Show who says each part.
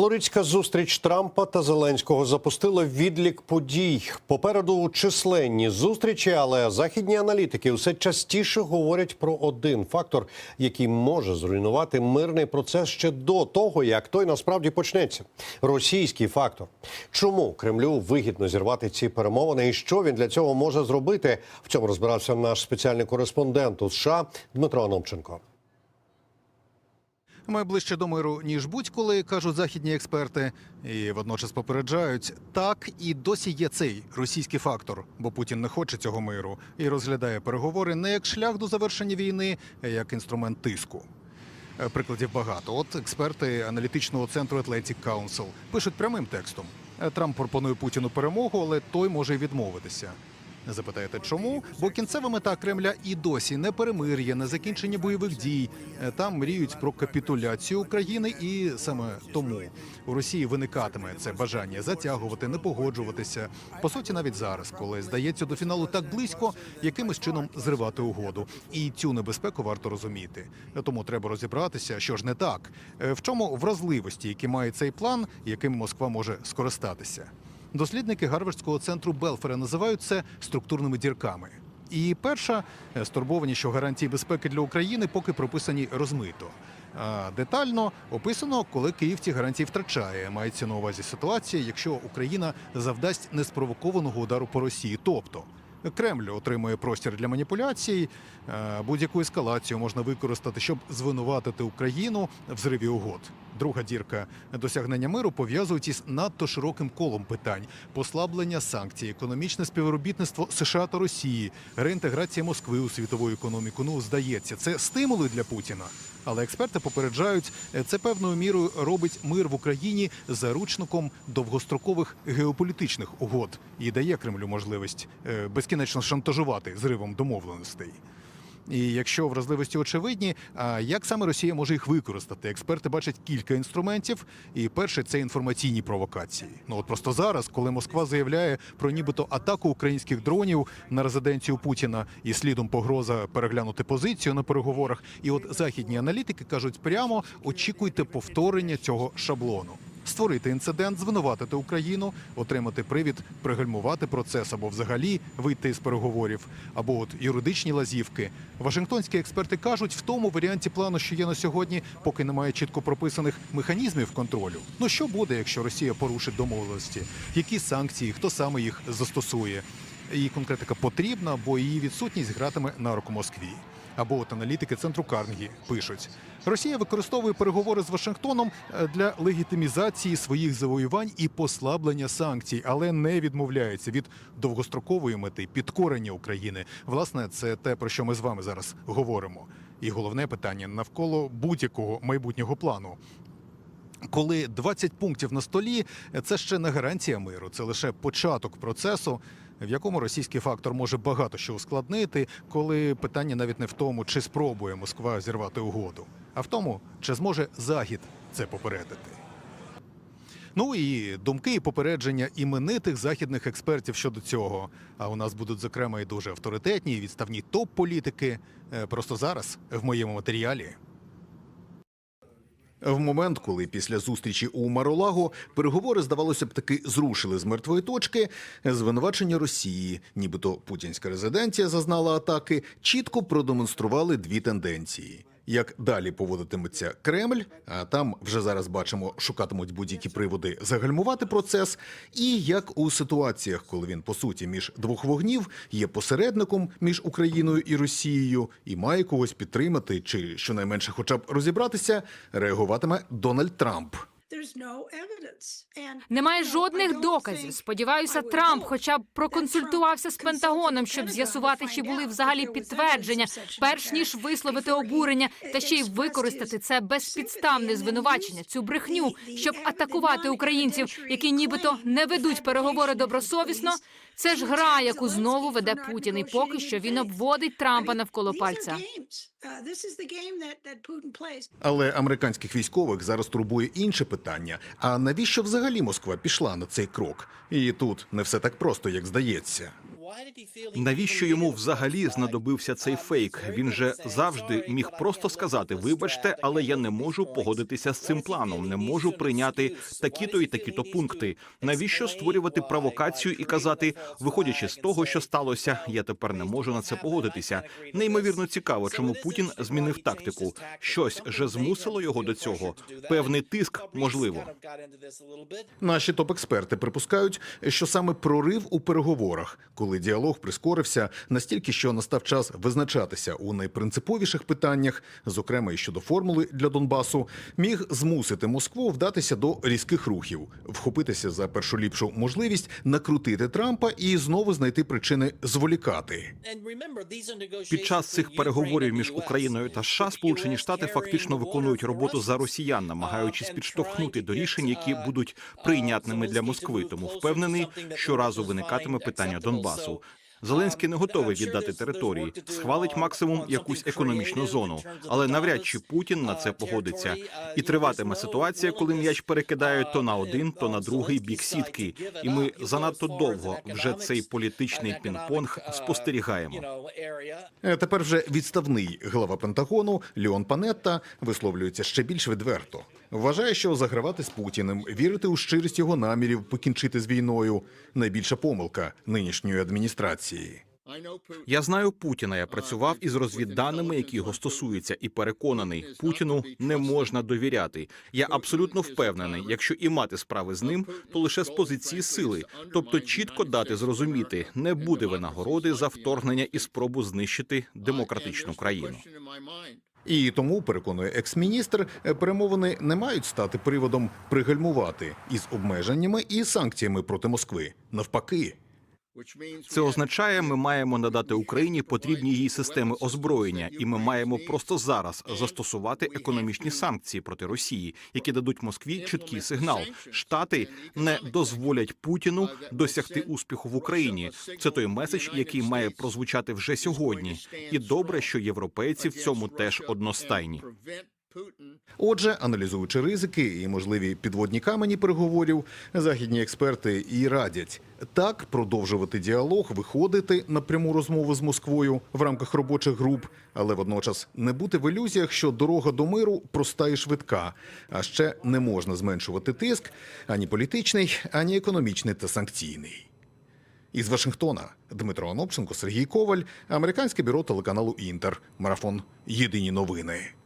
Speaker 1: Флоридська зустріч Трампа та Зеленського запустила відлік подій. Попереду численні зустрічі, але західні аналітики все частіше говорять про один фактор, який може зруйнувати мирний процес ще до того, як той насправді почнеться. Російський фактор. Чому Кремлю вигідно зірвати ці перемовини, і що він для цього може зробити? В цьому розбирався наш спеціальний кореспондент у США Дмитро Анопченко.
Speaker 2: Ми ближче до миру ніж будь-коли кажуть західні експерти, і водночас попереджають, так і досі є цей російський фактор, бо Путін не хоче цього миру і розглядає переговори не як шлях до завершення війни, а як інструмент тиску. Е, Прикладів багато. От експерти аналітичного центру Atlantic Council пишуть прямим текстом: Е, Трамп пропонує Путіну перемогу, але той може й відмовитися. Запитаєте, чому? Бо кінцева мета Кремля і досі не перемир'я, не закінчення бойових дій. Е, Там мріють про капітуляцію України, і саме тому у Росії виникатиме це бажання затягувати, не погоджуватися. По суті, навіть зараз, коли здається до фіналу так близько, якимось чином зривати угоду. І цю небезпеку варто розуміти. Тому треба розібратися, що ж не так, Е, в чому вразливості, які має цей план, яким Москва може скористатися. Дослідники Гарвардського центру Белфера називають це структурними дірками. І перша е, стурбовані, що гарантії безпеки для України поки прописані розмито. А детально описано, коли Київ ці гарантії втрачає. Мається на увазі ситуація, якщо Україна завдасть неспровокованого удару по Росії, тобто. Кремль отримує простір для маніпуляцій. Е, Будь-яку ескалацію можна використати, щоб звинуватити Україну в зриві угод. Друга дірка досягнення миру пов'язують із надто широким колом питань: послаблення санкцій, економічне співробітництво США та Росії, реінтеграція Москви у світову економіку. Ну здається, це стимули для Путіна. Але експерти попереджають, е, це певною мірою робить мир в Україні заручником довгострокових геополітичних угод і дає Кремлю можливість е, безкінечно шантажувати зривом домовленостей. І якщо вразливості очевидні, а як саме Росія може їх використати? Експерти бачать кілька інструментів. І перший це інформаційні провокації. Ну от просто зараз, коли Москва заявляє про нібито атаку українських дронів на резиденцію Путіна і слідом погроза переглянути позицію на переговорах. І от західні аналітики кажуть прямо очікуйте повторення цього шаблону. Створити інцидент, звинуватити Україну, отримати привід, пригальмувати процес або взагалі вийти з переговорів, або от юридичні лазівки. Вашингтонські експерти кажуть, в тому варіанті плану, що є на сьогодні, поки немає чітко прописаних механізмів контролю. Ну що буде, якщо Росія порушить домовленості? Які санкції, хто саме їх застосує? Її конкретика потрібна, бо її відсутність гратиме на руку Москві. Або от аналітики центру Карнегі пишуть: Росія використовує переговори з Вашингтоном е, для легітимізації своїх завоювань і послаблення санкцій, але не відмовляється від довгострокової мети підкорення України. Власне, це те про що ми з вами зараз говоримо. І головне питання навколо будь-якого майбутнього плану. Коли 20 пунктів на столі, це ще не гарантія миру, це лише початок процесу, в якому російський фактор може багато що ускладнити, коли питання навіть не в тому, чи спробує Москва зірвати угоду, а в тому, чи зможе Захід це попередити. Ну і думки і попередження іменитих західних експертів щодо цього. А у нас будуть зокрема і дуже авторитетні і відставні топ-політики. Е, Просто зараз в моєму матеріалі. В момент, коли після зустрічі у Маролаго переговори, здавалося б, таки зрушили з мертвої точки, звинувачення Росії, нібито путінська резиденція зазнала атаки, чітко продемонстрували дві тенденції. Як далі поводитиметься Кремль, а там вже зараз бачимо, шукатимуть будь-які приводи загальмувати процес, і як у ситуаціях, коли він по суті між двох вогнів є посередником між Україною і Росією, і має когось підтримати, чи щонайменше, хоча б розібратися, реагуватиме Дональд Трамп.
Speaker 3: Немає жодних доказів. Сподіваюся, Трамп, хоча б проконсультувався з Пентагоном, щоб з'ясувати, чи були взагалі підтвердження, перш ніж висловити обурення, та ще й використати це безпідставне звинувачення, цю брехню, щоб атакувати українців, які нібито не ведуть переговори добросовісно. Це ж гра, яку знову веде Путін, і поки що він обводить Трампа навколо пальця.
Speaker 2: Але американських військових зараз турбує інше питання: а навіщо взагалі Москва пішла на цей крок? І тут не все так просто, як здається.
Speaker 4: Навіщо йому взагалі знадобився цей фейк? Він же завжди міг просто сказати: вибачте, але я не можу погодитися з цим планом, не можу прийняти такі-то і такі-то пункти. Навіщо створювати провокацію і казати, виходячи з того, що сталося, я тепер не можу на це погодитися. Неймовірно цікаво, чому Путін змінив тактику. Щось же змусило його до цього. Певний тиск можливо.
Speaker 2: Наші топ-експерти припускають, що саме прорив у переговорах, коли діалог прискорився настільки, що настав час визначатися у найпринциповіших питаннях, зокрема і щодо формули для Донбасу, міг змусити Москву вдатися до різких рухів, вхопитися за першу ліпшу можливість накрутити Трампа і знову знайти причини зволікати.
Speaker 4: Під час цих переговорів між Україною та США Сполучені Штати фактично виконують роботу за росіян, намагаючись підштовхнути до рішень, які будуть прийнятними для Москви. Тому впевнений, щоразу виникатиме питання Донбасу. Зеленський не готовий віддати території, схвалить максимум якусь економічну зону, але навряд чи Путін на це погодиться. І триватиме ситуація, коли м'яч перекидають то на один, то на другий бік сітки. І ми занадто довго вже цей політичний пінг-понг спостерігаємо.
Speaker 2: Е, Тепер вже відставний глава Пентагону Леон Панетта висловлюється ще більш відверто. Вважає, що загравати з Путіним, вірити у щирість його намірів покінчити з війною найбільша помилка нинішньої адміністрації.
Speaker 4: Я знаю Путіна. Я працював із розвідданими, які його стосуються, і переконаний, Путіну не можна довіряти. Я абсолютно впевнений, якщо і мати справи з ним, то лише з позиції сили, тобто чітко дати зрозуміти, не буде винагороди за вторгнення і спробу знищити демократичну країну.
Speaker 2: І тому, переконує екс-міністр, е, перемовини не мають стати приводом пригальмувати із обмеженнями і санкціями проти Москви. Навпаки.
Speaker 4: Це означає, ми маємо надати Україні потрібні їй системи озброєння, і ми маємо просто зараз застосувати економічні санкції проти Росії, які дадуть Москві чіткий сигнал. Штати не дозволять Путіну досягти успіху в Україні. Це той меседж, який має прозвучати вже сьогодні. І добре, що європейці в цьому теж одностайні.
Speaker 2: Отже, аналізуючи ризики і можливі підводні камені переговорів, західні експерти і радять так продовжувати діалог, виходити на пряму розмову з Москвою в рамках робочих груп, але водночас не бути в ілюзіях, що дорога до миру проста і швидка. А ще не можна зменшувати тиск ані політичний, ані економічний та санкційний. Із Вашингтона Дмитро Анопченко, Сергій Коваль, американське бюро телеканалу Інтер. Марафон. Єдині новини.